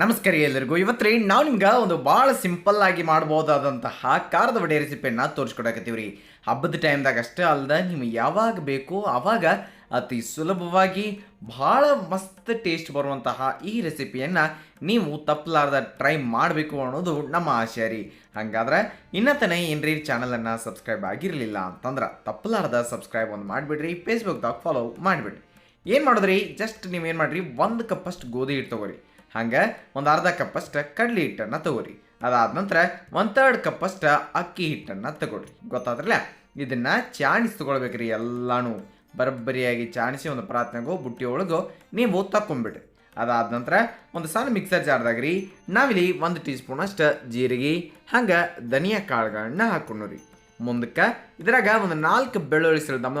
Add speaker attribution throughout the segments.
Speaker 1: ನಮಸ್ಕಾರ ಎಲ್ಲರಿಗೂ. ಇವತ್ತು ರೀ ನಾವು ನಿಮ್ಗೆ ಒಂದು ಭಾಳ ಸಿಂಪಲ್ ಆಗಿ ಮಾಡ್ಬೋದಾದಂತಹ ಖಾರದ ವಡೆ ರೆಸಿಪಿಯನ್ನು ತೋರಿಸ್ಕೊಡಕತ್ತೀವಿ ರೀ ಹಬ್ಬದ ಟೈಮ್ದಾಗ ಅಷ್ಟೇ ಅಲ್ಲದೆ ನಿಮ್ಗೆ ಯಾವಾಗ ಬೇಕು ಆವಾಗ ಅತಿ ಸುಲಭವಾಗಿ ಭಾಳ ಮಸ್ತ್ ಟೇಸ್ಟ್ ಬರುವಂತಹ ಈ ರೆಸಿಪಿಯನ್ನು ನೀವು ತಪ್ಪಲಾರ್ದ ಟ್ರೈ ಮಾಡಬೇಕು ಅನ್ನೋದು ನಮ್ಮ ಆಶಯ ರೀ. ಹಂಗಾದ್ರೆ ಇನ್ನತನೇ ಏನ್ರಿ ಚಾನಲನ್ನು ಸಬ್ಸ್ಕ್ರೈಬ್ ಆಗಿರಲಿಲ್ಲ ಅಂತಂದ್ರೆ ತಪ್ಪಲಾರ್ದ ಸಬ್ಸ್ಕ್ರೈಬ್ ಒಂದು ಮಾಡಿಬಿಡ್ರಿ ಫೇಸ್ಬುಕ್ದಾಗ ಫಾಲೋ ಮಾಡಿಬಿಡ್ರಿ. ಏನು ಮಾಡಿದ್ರಿ? ಜಸ್ಟ್ ನೀವೇನು ಮಾಡಿರಿ, ಒಂದು ಕಪ್ಪಷ್ಟು ಗೋಧಿ ಹಿಟ್ಟು ತಗೋರಿ. ಹಂಗೆ ಒಂದು ಅರ್ಧ ಕಪ್ಪಷ್ಟು ಕಡಲೆ ಹಿಟ್ಟನ್ನು ತಗೋರಿ. ಅದಾದ ನಂತರ ಒಂದು ತರ್ಡ್ ಕಪ್ಪಷ್ಟು ಅಕ್ಕಿ ಹಿಟ್ಟನ್ನು ತಗೊಳ್ರಿ ಗೊತ್ತಾದ್ರಲ್ಲ? ಇದನ್ನು ಚಾಣಿಸಿ ತಗೊಳ್ಬೇಕ್ರಿ ಎಲ್ಲಾನು. ಬರಬ್ಬರಿಯಾಗಿ ಚಾಣಿಸಿ ಒಂದು ಪ್ರಾರ್ಥನೆಗೋ ಬುಟ್ಟಿ ಒಳಗೋ ನೀವು ತಕೊಂಬಿಡ್ರಿ ಅದಾದ ನಂತರ ಒಂದು ಸಣ್ಣ ಮಿಕ್ಸರ್ ಜಾರ್ದಾಗ ರೀ ನಾವಿಲ್ಲಿ ಒಂದು ಟೀ ಸ್ಪೂನಷ್ಟು ಜೀರಿಗೆ, ಹಂಗೆ ಧನಿಯಾ ಕಾಳುಗಳನ್ನ ಹಾಕೊಂಡ್ರಿ. ಮುಂದಕ್ಕೆ ಇದ್ರಾಗ ಒಂದು ನಾಲ್ಕು ಬೆಳ್ಳುಳ್ಳಿ ಸಲ ದಮ್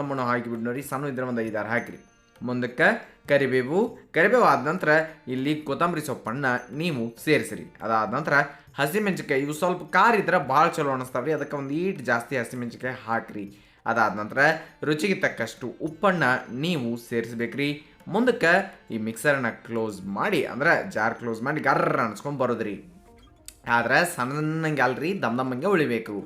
Speaker 1: ನೋಡಿ ಸಣ್ಣ ಇದ್ರೆ ಒಂದು ಐದಾರು ಹಾಕಿರಿ ಮುಂದಕ್ಕೆ ಕರಿಬೇವು. ಕರಿಬೇವು ಆದ ನಂತರ ಇಲ್ಲಿ ಕೊತ್ತಂಬರಿ ಸೊಪ್ಪನ್ನು ನೀವು ಸೇರಿಸಿರಿ. ಅದಾದ ನಂತರ ಹಸಿಮೆಣಸಿಕಾಯಿ ಇವು ಸ್ವಲ್ಪ ಖಾರ ಇದ್ರೆ ಭಾಳ ಚಲೋ ಅನಿಸ್ತಾವ್ರಿ ಅದಕ್ಕೆ ಒಂದು ಈಟ್ ಜಾಸ್ತಿ ಹಸಿಮೆಣಸಿಕಾಯಿ ಹಾಕ್ರಿ. ಅದಾದ ನಂತರ ರುಚಿಗೆ ತಕ್ಕಷ್ಟು ಉಪ್ಪನ್ನು ನೀವು ಸೇರಿಸ್ಬೇಕ್ರಿ. ಮುಂದಕ್ಕೆ ಈ ಮಿಕ್ಸರನ್ನ ಕ್ಲೋಸ್ ಮಾಡಿ, ಅಂದ್ರೆ ಜಾರ್ ಕ್ಲೋಸ್ ಮಾಡಿ ಗರ್ರ ಅನ್ಸ್ಕೊಂಡು ಬರೋದ್ರಿ. ಆದ್ರೆ ಸಣ್ಣಂಗೆ ಅಲ್ರಿ, ದಮ್ ದಮ್ಮಂಗೆ ಉಳಿಬೇಕು.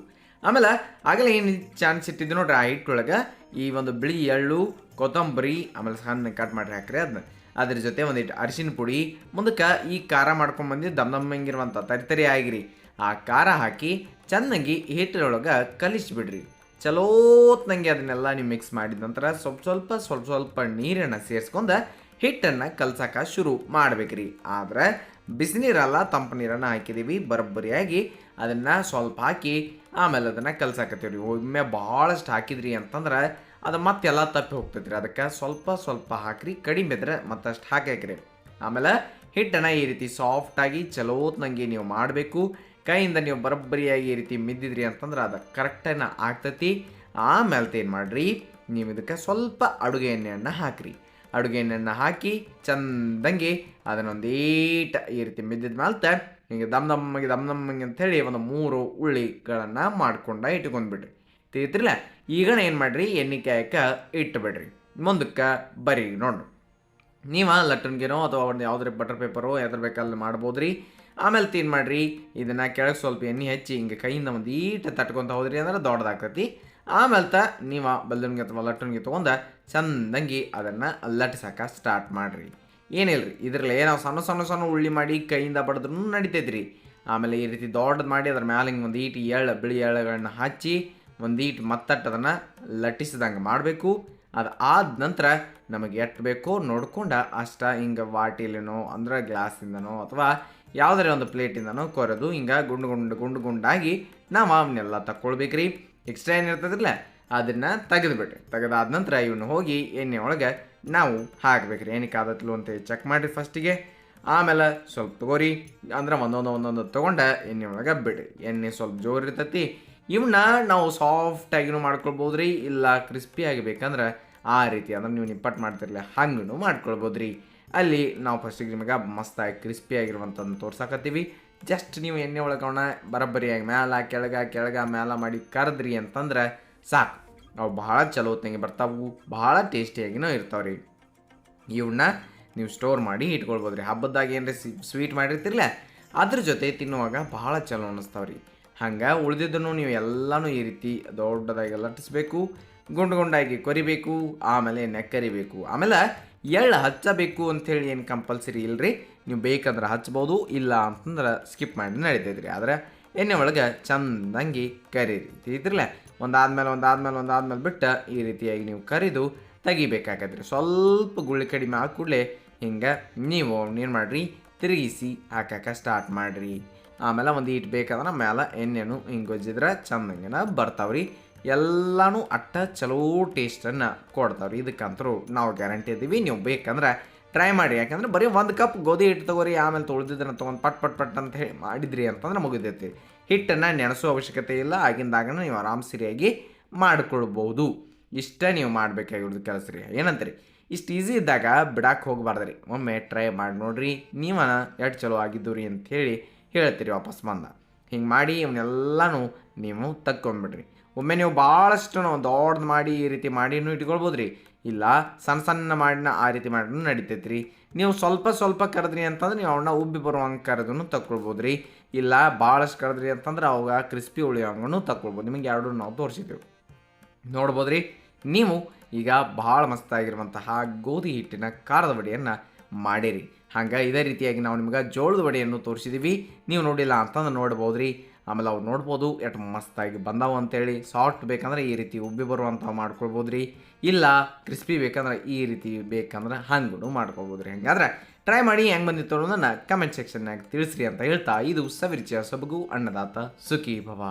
Speaker 1: ಆಮೇಲೆ ಆಗಲೇ ಏನು ಚಾನ್ಸ್ ಇಟ್ಟಿದ್ದು ನೋಡ್ರಿ ಆ ಹಿಟ್ಟೊಳಗೆ? ಈ ಒಂದು ಬಿಳಿ ಎಳ್ಳು, ಕೊತ್ತಂಬರಿ, ಆಮೇಲೆ ಸಣ್ಣ ಕಟ್ ಮಾಡಿ ಹಾಕ್ರಿ ಅದನ್ನ ಅದ್ರ ಜೊತೆ ಒಂದಿಟ್ಟು ಅರಿಶಿನ ಪುಡಿ, ಮುಂದಕ್ಕೆ ಈ ಖಾರ ಮಾಡ್ಕೊಂಡ್ಬಂದು ದಮ್ ತರಿ ಆಗಿರಿ. ಆ ಖಾರ ಹಾಕಿ ಚೆನ್ನಾಗಿ ಹಿಟ್ಟಿನೊಳಗೆ ಕಲಿಸ್ಬಿಡ್ರಿ. ಚಲೋತ್ನಂಗೆ ಅದನ್ನೆಲ್ಲ ನೀವು ಮಿಕ್ಸ್ ಮಾಡಿದ ನಂತರ ಸ್ವಲ್ಪ ಸ್ವಲ್ಪ ಸ್ವಲ್ಪ ಸ್ವಲ್ಪ ನೀರನ್ನು ಸೇರಿಸ್ಕೊಂಡು ಹಿಟ್ಟನ್ನು ಕಲ್ಸಕ್ಕೆ ಶುರು ಮಾಡ್ಬೇಕ್ರಿ. ಆದರೆ ಬಿಸಿನೀರಲ್ಲ, ತಂಪು ನೀರನ್ನು ಹಾಕಿದ್ದೀವಿ ಬರೋಬ್ಬರಿಯಾಗಿ. ಅದನ್ನು ಸ್ವಲ್ಪ ಹಾಕಿ ಆಮೇಲೆ ಅದನ್ನು ಕಲ್ಸಾಕತ್ತೀವಿ ಒಮ್ಮೆ ಭಾಳಷ್ಟು ಹಾಕಿದ್ರಿ ಅಂತಂದ್ರೆ ಅದು ಮತ್ತೆಲ್ಲ ತಪ್ಪಿ ಹೋಗ್ತೈತ್ರಿ. ಅದಕ್ಕೆ ಸ್ವಲ್ಪ ಸ್ವಲ್ಪ ಹಾಕ್ರಿ, ಕಡಿಮೆ ಇದ್ರೆ ಮತ್ತಷ್ಟು ಹಾಕ್ಯಾಕ್ರಿ ಆಮೇಲೆ ಹಿಟ್ಟನ್ನು ಈ ರೀತಿ ಸಾಫ್ಟಾಗಿ ಚಲೋತ್ನಂಗೆ ನೀವು ಮಾಡಬೇಕು. ಕೈಯಿಂದ ನೀವು ಬರೋಬ್ಬರಿಯಾಗಿ ಈ ರೀತಿ ಮಿದ್ದಿದ್ರಿ ಅಂತಂದ್ರೆ ಅದು ಕರೆಕ್ಟನ್ನು ಆಗ್ತೈತಿ. ಆಮೇಲೆ ಏನು ಮಾಡಿರಿ, ನೀವು ಇದಕ್ಕೆ ಸ್ವಲ್ಪ ಅಡುಗೆ ಎಣ್ಣೆಯನ್ನು ಹಾಕ್ರಿ. ಅಡುಗೆ ಎಣ್ಣೆಯನ್ನು ಹಾಕಿ ಚಂದಂಗೆ ಅದನ್ನೊಂದೀಟ ಈ ರೀತಿ ಮಿದ್ದಿದ ಮೇಲೆ ಹಿಂಗೆ ದಮ್ ದಮ್ಮಗೆ ದಮ್ ದಮ್ಮಗೆ ಅಂಥೇಳಿ ಒಂದು ಮೂರು ಉಳ್ಳಿಗಳನ್ನು ಮಾಡ್ಕೊಂಡ ಇಟ್ಕೊಂಡ್ಬಿಡ್ರಿ. ತಿಳಿತಿರ್ಲ ಈಗ ಏನು ಮಾಡಿರಿ? ಎಣ್ಣೆ ಕಾಯಕ್ಕೆ ಇಟ್ಟುಬಿಡ್ರಿ ಮುಂದಕ್ಕೆ ಬರೀ ನೋಡ್ರಿ. ನೀವು ಲಟ್ಟನ್ಗೆನೋ ಅಥವಾ ಒಂದು ಯಾವುದ್ರ ಬಟರ್ ಪೇಪರೋ ಯಾವ್ದ್ರ ಬೇಕಲ್ಲಿ ಮಾಡ್ಬೋದು ರೀ ಆಮೇಲೆ ತಿನ್ ಮಾಡಿರಿ. ಇದನ್ನು ಕೆಳಗೆ ಸ್ವಲ್ಪ ಎಣ್ಣೆ ಹಚ್ಚಿ ಹಿಂಗೆ ಕೈಯಿಂದ ಒಂದು ಈಟ ತಟ್ಕೊತ ಹೋದ್ರಿ ಅಂದ್ರೆ ದೊಡ್ಡದಾಗ್ತೈತಿ. ಆಮೇಲೆ ತ ನೀವು ಬಲ್ಲನ್ಗೆ ಅಥವಾ ಲಟ್ಟನ್ಗೆ ತೊಗೊಂಡು ಚಂದಂಗಿ ಅದನ್ನು ಲಟ್ಟಿಸಾಕ ಸ್ಟಾರ್ಟ್ ಮಾಡಿರಿ. ರೀ ಇದ್ರಲ್ಲಿ ನಾವು ಸಣ್ಣ ಸಣ್ಣ ಸಣ್ಣ ಉಳ್ಳಿ ಮಾಡಿ ಕೈಯಿಂದ ಬಡಿದ್ರೂ ನಡಿತೈತ್ರಿ. ಆಮೇಲೆ ಈ ರೀತಿ ದೊಡ್ಡದು ಮಾಡಿ ಅದ್ರ ಮ್ಯಾಲೆ ಹಿಂಗೆ ಒಂದು ಈಟಿ ಎಳ್ಳು, ಬಿಳಿ ಎಳ್ಳುಗಳನ್ನ ಹಚ್ಚಿ ಒಂದು ಮತ್ತಟ್ಟದನ್ನು ಮತ್ತಟ್ಟು ಅದನ್ನು ಲಟ್ಟಿಸಿದಂಗೆ ಮಾಡಬೇಕು. ಅದು ಆದ ನಂತರ ನಮಗೆ ಎಷ್ಟು ಬೇಕೋ ನೋಡ್ಕೊಂಡು ಅಷ್ಟ ಹಿಂಗೆ ವಾಟಿಲಿನೋ ಅಂದ್ರೆ ಗ್ಲಾಸಿಂದನೋ ಅಥವಾ ಯಾವುದರ ಒಂದು ಪ್ಲೇಟಿಂದನೋ ಕೊರೆದು ಹಿಂಗೆ ಗುಂಡು ಗುಂಡು ಗುಂಡು ಗುಂಡಾಗಿ ನಾವು ಅವನ್ನೆಲ್ಲ ತಕ್ಕೊಳ್ಬೇಕ್ರಿ. ಎಕ್ಸ್ಟ್ರಾ ಏನಿರ್ತದಿಲ್ಲ ಅದನ್ನು ತೆಗೆದುಬಿಟ್ರಿ. ತೆಗೆದಾದ ನಂತರ ಇವನ್ನ ಹೋಗಿ ಎಣ್ಣೆ ಒಳಗೆ ನಾವು ಹಾಕ್ಬೇಕ್ರಿ. ಏನಕ್ಕೆ ಆದತ್ಲು ಅಂತ ಚೆಕ್ ಮಾಡಿರಿ ಫಸ್ಟಿಗೆ ಆಮೇಲೆ ಸ್ವಲ್ಪ ತಗೋರಿ. ಅಂದ್ರೆ ಒಂದೊಂದು ಒಂದೊಂದು ತೊಗೊಂಡು ಎಣ್ಣೆ ಒಳಗೆ ಬಿಡ್ರಿ. ಎಣ್ಣೆ ಸ್ವಲ್ಪ ಜೋರು ಇರ್ತೈತಿ. ಇವನ್ನ ನಾವು ಸಾಫ್ಟಾಗಿನೂ ಮಾಡ್ಕೊಳ್ಬೋದು ರೀ ಇಲ್ಲ ಕ್ರಿಸ್ಪಿ ಆಗಬೇಕಂದ್ರೆ ಆ ರೀತಿ ಅಂದ್ರೆ ನೀವು ನಿಪ್ಪಟ್ಟು ಮಾಡ್ತಿರಲಿಲ್ಲ ಹಂಗೂ ಮಾಡ್ಕೊಳ್ಬೋದು ರೀ ಅಲ್ಲಿ ನಾವು ಫಸ್ಟಿಗೆ ನಿಮಗೆ ಮಸ್ತಾಗಿ ಕ್ರಿಸ್ಪಿ ಆಗಿರುವಂಥದ್ದು ತೋರ್ಸಕತ್ತೀವಿ. ಜಸ್ಟ್ ನೀವು ಎಣ್ಣೆ ಒಳಗವನ್ನ ಬರೋಬ್ಬರಿಯಾಗಿ ಮ್ಯಾಲ, ಕೆಳಗ ಕೆಳಗ ಮ್ಯಾಲ ಮಾಡಿ ಕರೆದ್ರಿ ಅಂತಂದ್ರೆ ಸಾಕು. ಅವು ಭಾಳ ಚಲೋ ಹೊತ್ತಿಗೆ ಬರ್ತಾವು, ಭಾಳ ಟೇಸ್ಟಿಯಾಗಿನೂ ಇರ್ತಾವ್ರಿ. ಇವನ್ನ ನೀವು ಸ್ಟೋರ್ ಮಾಡಿ ಇಟ್ಕೊಳ್ಬೋದು ರೀ ಹಬ್ಬದಾಗ ಏನರ ಸ್ವೀಟ್ ಮಾಡಿರ್ತಿರ್ಲ, ಅದ್ರ ಜೊತೆ ತಿನ್ನುವಾಗ ಭಾಳ ಚಲೋ ಅನ್ನಿಸ್ತಾವ್ರಿ ಹಂಗೆ ಉಳಿದಿದ್ದನ್ನು ನೀವು ಎಲ್ಲನೂ ಈ ರೀತಿ ದೊಡ್ಡದಾಗಿ ಲಟ್ಟಿಸ್ಬೇಕು ಗುಂಡು ಗುಂಡಾಗಿ ಕೊರಿಬೇಕು, ಆಮೇಲೆ ನೆಕ್ಕರಿಬೇಕು. ಕರಿಬೇಕು ಆಮೇಲೆ ಎಳ್ಳು ಹಚ್ಚಬೇಕು ಅಂಥೇಳಿ ಏನು ಕಂಪಲ್ಸರಿ ಇಲ್ರಿ? ನೀವು ಬೇಕಂದ್ರೆ ಹಚ್ಬೋದು, ಇಲ್ಲ ಅಂತಂದ್ರೆ ಸ್ಕಿಪ್ ಮಾಡಿ ನಡೀತೈತ್ರಿ. ಆದರೆ ಎಣ್ಣೆ ಒಳಗೆ ಚಂದಂಗಿ ಕರೀರಿ. ಇದ್ರಲ್ಲ ಒಂದಾದ್ಮೇಲೆ ಒಂದಾದ್ಮೇಲೆ ಒಂದಾದ್ಮೇಲೆ ಬಿಟ್ಟು ಈ ರೀತಿಯಾಗಿ ನೀವು ಕರಿದು ರೀ ಸ್ವಲ್ಪ ಗುಳ್ಳಿ ಕಡಿಮೆ ಆದ ಹಿಂಗೆ ನೀವು ಏನು ಮಾಡಿರಿ? ತಿರುಗಿಸಿ ಹಾಕಕ್ಕೆ ಸ್ಟಾರ್ಟ್ ಮಾಡಿರಿ. ಆಮೇಲೆ ಒಂದು ಈಟ್ ಬೇಕಾದ್ರೆ ಮೇಲೆ ಎಣ್ಣೆನು ಹಿಂಗೆ ಗೊಜ್ಜಿದ್ರೆ ಚಂದಂಗೆನ ಬರ್ತಾವ್ರಿ ಎಲ್ಲನೂ ಅಟ್ಟ ಚಲೋ ಟೇಸ್ಟನ್ನು ಕೊಡ್ತಾವ್ರಿ. ಇದಕ್ಕಂತರೂ ನಾವು ಗ್ಯಾರಂಟಿ ಇದ್ದೀವಿ. ನೀವು ಬೇಕಂದ್ರೆ ಟ್ರೈ ಮಾಡಿ. ಯಾಕಂದ್ರೆ ಬರೀ ಒಂದು ಕಪ್ ಗೋಧಿ ಹಿಟ್ಟು ತಗೋರಿ, ಆಮೇಲೆ ತೊಳೆದಿದ್ದನ್ನು ತೊಗೊಂಡು ಪಟ್ ಪಟ್ ಪಟ್ ಅಂತ ಹೇಳಿ ಮಾಡಿದ್ರಿ ಅಂತಂದ್ರೆ ಮುಗಿದೈತಿ. ಹಿಟ್ಟನ್ನು ನೆನೆಸೋ ಅವಶ್ಯಕತೆ ಇಲ್ಲ. ಆಗಿಂದಾಗ ನೀವು ಆರಾಮ್ ಸರಿಯಾಗಿ ಮಾಡ್ಕೊಳ್ಬೋದು. ಇಷ್ಟೇ ನೀವು ಮಾಡಬೇಕಾಗಿರೋದು ಕೆಲಸ ರೀ. ಏನಂತೀರಿ? ಇಷ್ಟು ಈಸಿ ಇದ್ದಾಗ ಬಿಡಕ್ಕೆ ಹೋಗ್ಬಾರ್ದು ರೀ ಒಮ್ಮೆ ಟ್ರೈ ಮಾಡಿ ನೋಡ್ರಿ. ನೀವು ಎಷ್ಟು ಚಲೋ ಆಗಿದ್ದು ರೀ ಅಂಥೇಳಿ ಹೇಳ್ತೀರಿ ವಾಪಸ್ ಬಂದ. ಹಿಂಗೆ ಮಾಡಿ ಇವನ್ನೆಲ್ಲನೂ ನೀವು ತಕ್ಕೊಂಬಿಡ್ರಿ. ಒಮ್ಮೆ ನೀವು ಭಾಳಷ್ಟು ದೊಡ್ಡದು ಮಾಡಿ ಈ ರೀತಿ ಮಾಡಿನೂ ಇಟ್ಕೊಳ್ಬೋದು ರೀ ಇಲ್ಲ, ಸಣ್ಣ ಸಣ್ಣ ಮಾಡಿನ ಆ ರೀತಿ ಮಾಡಿನೂ ನಡಿತೈತೆ ರೀ ನೀವು ಸ್ವಲ್ಪ ಸ್ವಲ್ಪ ಕರೆದ್ರಿ ಅಂತಂದ್ರೆ ನೀವು ಅವನ್ನ ಉಬ್ಬಿ ಬರುವಂಗೆ ಕರೆದನ್ನು ತಗೊಳ್ಬೋದು ರೀ ಇಲ್ಲ, ಭಾಳಷ್ಟು ಕರೆದ್ರಿ ಅಂತಂದ್ರೆ ಅವಾಗ ಕ್ರಿಸ್ಪಿ ಉಳಿಯೋಂಗೂ ತಗೊಳ್ಬೋದು ನಿಮಗೆ ಎರಡು ನಾವು ತೋರಿಸಿದ್ದೆವು ನೋಡ್ಬೋದು ರೀ ನೀವು ಈಗ ಭಾಳ ಮಸ್ತಾಗಿರುವಂತಹ ಗೋಧಿ ಹಿಟ್ಟಿನ ಖಾರದ ವಡೆಯನ್ನು ಮಾಡಿರಿ. ಹಂಗೆ ಇದೇ ರೀತಿಯಾಗಿ ನಾವು ನಿಮ್ಗೆ ಜೋಳದ ವಡೆಯನ್ನು ತೋರಿಸಿದ್ದೀವಿ ನೀವು ನೋಡಿಲ್ಲ ಅಂತಂದು ನೋಡ್ಬೋದು ರೀ ಆಮೇಲೆ ಅವು ನೋಡ್ಬೋದು, ಎಷ್ಟು ಮಸ್ತಾಗಿ ಬಂದಾವು ಅಂತೇಳಿ. ಸಾಫ್ಟ್ ಬೇಕಂದ್ರೆ ಈ ರೀತಿ ಉಬ್ಬಿ ಬರುವಂಥವು ಮಾಡ್ಕೊಳ್ಬೋದು ರೀ ಇಲ್ಲ, ಕ್ರಿಸ್ಪಿ ಬೇಕಂದ್ರೆ ಈ ರೀತಿ ಬೇಕಂದ್ರೆ ಹಂಗೂ ಮಾಡ್ಕೊಳ್ಬೋದು ರೀ ಹಂಗಾದ್ರೆ ಟ್ರೈ ಮಾಡಿ ಹೆಂಗೆ ಬಂದಿತ್ತು ಅನ್ನೋದನ್ನು ಕಮೆಂಟ್ ಸೆಕ್ಷನ್ನಾಗ ತಿಳಿಸ್ರಿ ಅಂತ ಹೇಳ್ತಾ, ಇದು ಸವಿರುಚಿಯ ಸೊಬಗು, ಅನ್ನದಾತ ಸುಖಿ ಭವ